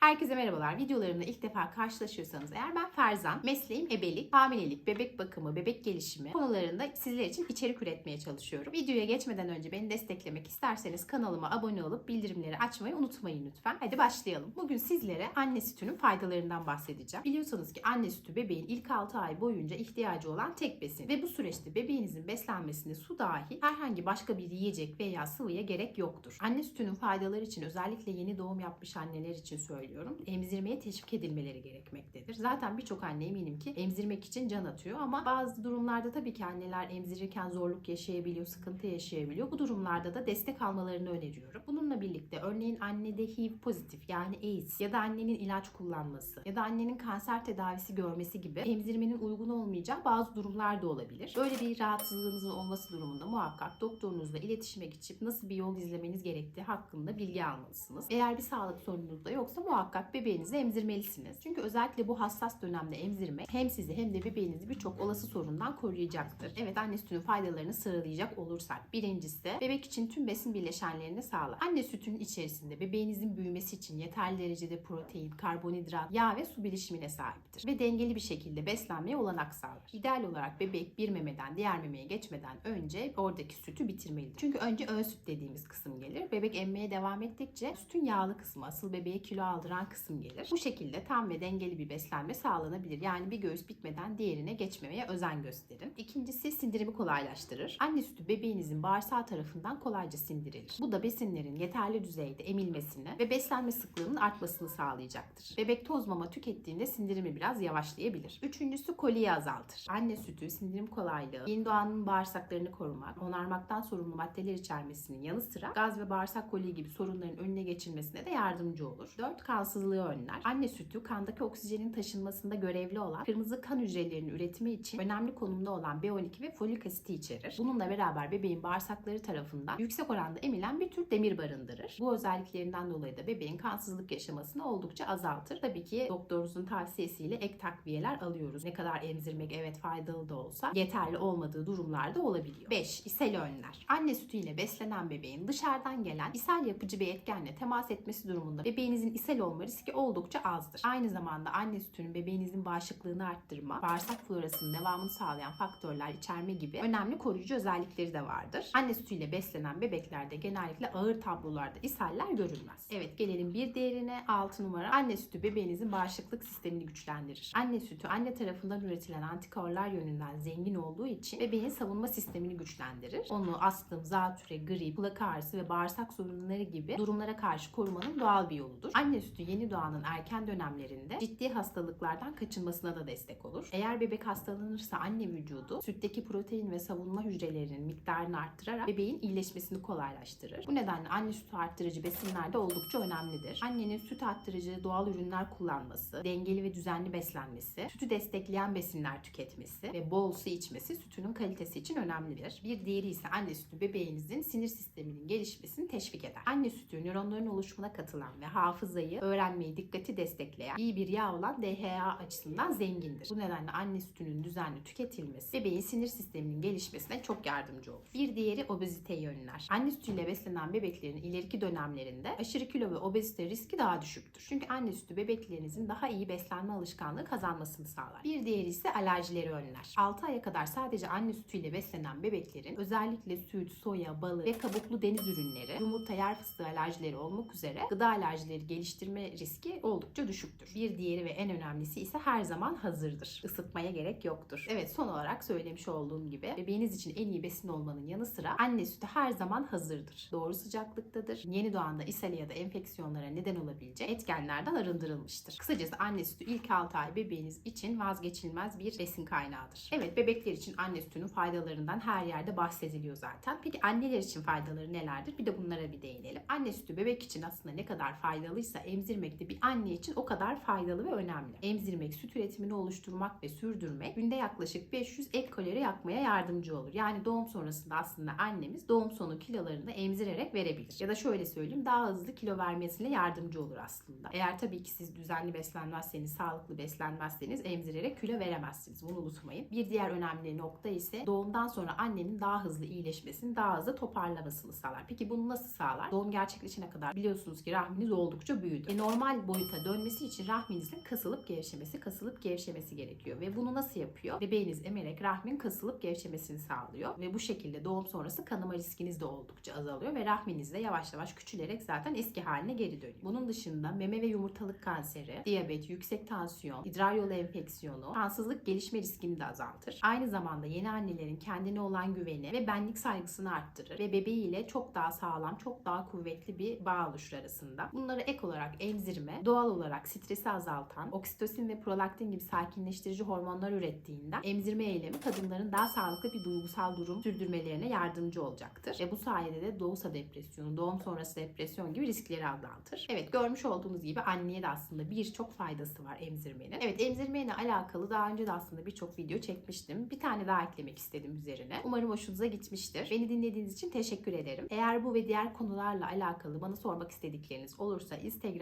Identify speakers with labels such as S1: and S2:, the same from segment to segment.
S1: Herkese merhabalar. Videolarımla ilk defa karşılaşıyorsanız eğer ben Ferzan. Mesleğim ebelik, hamilelik, bebek bakımı, bebek gelişimi konularında sizler için içerik üretmeye çalışıyorum. Videoya geçmeden önce beni desteklemek isterseniz kanalıma abone olup bildirimleri açmayı unutmayın lütfen. Hadi başlayalım. Bugün sizlere anne sütünün faydalarından bahsedeceğim. Biliyorsunuz ki anne sütü bebeğin ilk 6 ay boyunca ihtiyacı olan tek besin ve bu süreçte bebeğinizin beslenmesinde su dahil herhangi başka bir yiyecek veya sıvıya gerek yoktur. Anne sütünün faydaları için özellikle yeni doğum yapmış anneler için söylüyorum. Emzirmeye teşvik edilmeleri gerekmektedir. Zaten birçok anne eminim ki emzirmek için can atıyor ama bazı durumlarda tabii ki anneler emzirirken zorluk yaşayabiliyor, sıkıntı yaşayabiliyor. Bu durumlarda da destek almalarını öneriyorum. Bununla birlikte örneğin annede HIV pozitif yani AIDS ya da annenin ilaç kullanması ya da annenin kanser tedavisi görmesi gibi emzirmenin uygun olmayacağı bazı durumlar da olabilir. Böyle bir rahatsızlığınızın olması durumunda muhakkak doktorunuzla iletişime geçip nasıl bir yol izlemeniz gerektiği hakkında bilgi almalısınız. Eğer bir sağlık sorununuz da yoksa muhakkak bebeğinizi emzirmelisiniz. Çünkü özellikle bu hassas dönemde emzirmek hem sizi hem de bebeğinizi birçok olası sorundan koruyacaktır. Evet anne sütünün faydalarını sıralayacak olursak. Birincisi bebek için tüm besin birleşenlerini sağlar. Anne sütünün içerisinde bebeğinizin büyümesi için yeterli derecede protein, karbonhidrat, yağ ve su birleşimine sahiptir. Ve dengeli bir şekilde beslenmeye olanak sağlar. İdeal olarak bebek bir memeden diğer memeye geçmeden önce oradaki sütü bitirmelidir. Çünkü önce ön süt dediğimiz kısım gelir. Bebek emmeye devam ettikçe sütün yağlı kısmı asıl bebeğe kilo aldıran kısım gelir. Bu şekilde tam ve dengeli bir beslenme sağlanabilir. Yani bir göğüs bitmeden diğerine geçmemeye özen gösterin. İkincisi sindirimi kolaylaştırır. Anne sütü bebeğinizin bağırsağı tarafından kolayca sindirilir. Bu da besinlerin yeterli düzeyde emilmesini ve beslenme sıklığının artmasını sağlayacaktır. Bebek toz mama tükettiğinde sindirimi biraz yavaşlayabilir. Üçüncüsü koliyi azaltır. Anne sütü sindirim kolaylığı, yeni doğanın bağırsaklarını korumak, onarmaktan sorumlu maddeler içermesinin yanı sıra gaz ve bağırsak koliği gibi sorunların önüne geçilmesine de yardımcı olur. 4. Kansızlığı önler. Anne sütü kandaki oksijenin taşınmasında görevli olan kırmızı kan hücrelerinin üretimi için önemli konumda olan B12 ve folik asiti içerir. Bununla beraber bebeğin bağırsakları tarafından yüksek oranda emilen bir tür demir barındırır. Bu özelliklerinden dolayı da bebeğin kansızlık yaşamasını oldukça azaltır. Tabii ki doktorunuzun tavsiyesiyle ek takviyeler alıyoruz. Ne kadar emzirmek evet faydalı da olsa yeterli olmadığı durumlarda olabiliyor. 5. İshal önler. Anne sütüyle beslenen bebeğin dışarıdan gelen ishal yapıcı bir etkenle temas etmesi durumunda bebeğinizin ishal olma riski oldukça azdır. Aynı zamanda anne sütünün bebeğinizin bağışıklığını arttırma, bağırsak florasının devamını sağlayan faktörler içerme gibi önemli koruyucu özellikleri de vardır. Anne sütüyle beslenen bebeklerde genellikle ağır tablolarda ishaller görülmez. Evet gelelim bir diğerine 6 numara. Anne sütü bebeğinizin bağışıklık sistemini güçlendirir. Anne sütü anne tarafından üretilen antikorlar yönünden zengin olduğu için bebeğin savunma sistemini güçlendirir. Onu astım, zatüre, grip, kulak ağrısı ve bağırsak sorunları gibi durumlara karşı korumanın doğal bir yoludur. Anne sütü yeni doğanın erken dönemlerinde ciddi hastalıklardan kaçınmasına da destek olur. Eğer bebek hastalanırsa anne vücudu sütteki protein ve savunma hücrelerinin miktarını arttırarak bebeğin iyileşmesini kolaylaştırır. Bu nedenle anne sütü arttırıcı besinler de oldukça önemlidir. Annenin süt arttırıcı doğal ürünler kullanması, dengeli ve düzenli beslenmesi, sütü destekleyen besinler tüketmesi ve bol su içmesi sütünün kalitesi için önemlidir. Bir diğeri ise anne sütü bebeğinizin sinir sisteminin gelişmesini teşvik eder. Anne sütü nöronların oluşumuna katılan ve hafızayı, öğrenmeyi, dikkati destekleyen iyi bir yağ olan DHA açısından zengindir. Bu nedenle anne sütünün düzenli tüketilmesi bebeğin sinir sisteminin gelişmesine çok yardımcı olur. Bir diğeri obeziteyi önler. Anne sütüyle beslenen bebeklerin ileriki dönemlerinde aşırı kilo ve obezite riski daha düşüktür. Çünkü anne sütü bebeklerinizin daha iyi beslenme alışkanlığı kazanmasını sağlar. Bir diğeri ise alerjileri önler. 6 aya kadar sadece anne sütüyle beslenen bebeklerin özellikle süt, soya, balık ve kabuklu deniz ürünleri, yumurta, yer fıstığı alerjileri olmak üzere gıda alerjileri geliştirme riski oldukça düşüktür. Bir diğeri ve en önemlisi ise her zaman hazırdır. Isıtmaya gerek yoktur. Evet son olarak söylemiş olduğum gibi bebeğiniz için en iyi besin olmanın yanı sıra anne sütü her zaman hazırdır. Doğru sıcaklıktadır. Yeni doğanda ishale ya da enfeksiyonlara neden olabilecek etkenlerden arındırılmıştır. Kısacası anne sütü ilk 6 ay bebeğiniz için vazgeçilmez bir besin kaynağıdır. Evet bebekler için anne sütünün faydalarından her yerde bahsediliyor zaten. Peki anneler için faydaları nelerdir? Bir de bunlara bir değinelim. Anne sütü bebek için aslında ne kadar faydalıysa emzirmek de bir anne için o kadar faydalı ve önemli. Emzirmek, süt üretimini oluşturmak ve sürdürmek günde yaklaşık 500 ek kalori yakmaya yardımcı olur. Yani doğum sonrasında aslında annemiz doğum sonu kilolarını emzirerek verebilir. Ya da şöyle söyleyeyim daha hızlı kilo vermesine yardımcı olur aslında. Eğer tabii ki siz düzenli beslenmezseniz, sağlıklı beslenmezseniz emzirerek kilo veremezsiniz. Bunu unutmayın. Bir diğer önemli nokta ise doğumdan sonra annenin daha hızlı iyileşmesini, daha hızlı toparlamasını sağlar. Peki bunu nasıl sağlar? Doğum gerçekleşene kadar biliyorsunuz ki rahminiz oldukça büyüdü. E, normal boyuta dönmesi için rahminizin kasılıp gevşemesi, kasılıp gevşemesi gerekiyor. Ve bunu nasıl yapıyor? Bebeğiniz emerek rahmin kasılıp gevşemesini sağlıyor. Ve bu şekilde doğum sonrası kanama riskiniz de oldukça azalıyor. Ve rahminiz de yavaş yavaş küçülerek zaten eski haline geri dönüyor. Bunun dışında meme ve yumurtalık kanseri, diyabet, yüksek tansiyon, idrar yolu enfeksiyonu, kansızlık gelişme riskini de azaltır. Aynı zamanda yeni annelerin kendine olan güveni ve benlik saygısını arttırır ve bebeğiyle çok daha sağlam, çok daha kuvvetli bir bağ oluşur arasında. Bunları ek olarak emzirme, doğal olarak stresi azaltan, oksitosin ve prolaktin gibi sakinleştirici hormonlar ürettiğinden emzirme eylemi kadınların daha sağlıklı bir duygusal durum sürdürmelerine yardımcı olacaktır. Ve bu sayede de doğusa depresyonu, doğum sonrası depresyon gibi riskleri azaltır. Evet görmüş olduğunuz gibi anneye de aslında birçok faydası var emzirmenin. Evet emzirmeyle alakalı daha önce de aslında birçok video çekmiştim. Bir tane daha eklemek istedim üzerine. Umarım hoşunuza gitmiştir. Beni dinlediğiniz için teşekkür ederim. Eğer bu ve diğer konularla alakalı bana sormak istedikleriniz olursa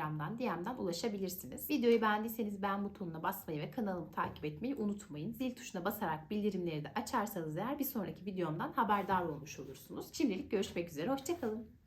S1: Instagram'dan DM'den ulaşabilirsiniz. Videoyu beğendiyseniz beğen butonuna basmayı ve kanalımı takip etmeyi unutmayın. Zil tuşuna basarak bildirimleri de açarsanız eğer bir sonraki videomdan haberdar olmuş olursunuz. Şimdilik görüşmek üzere. Hoşçakalın.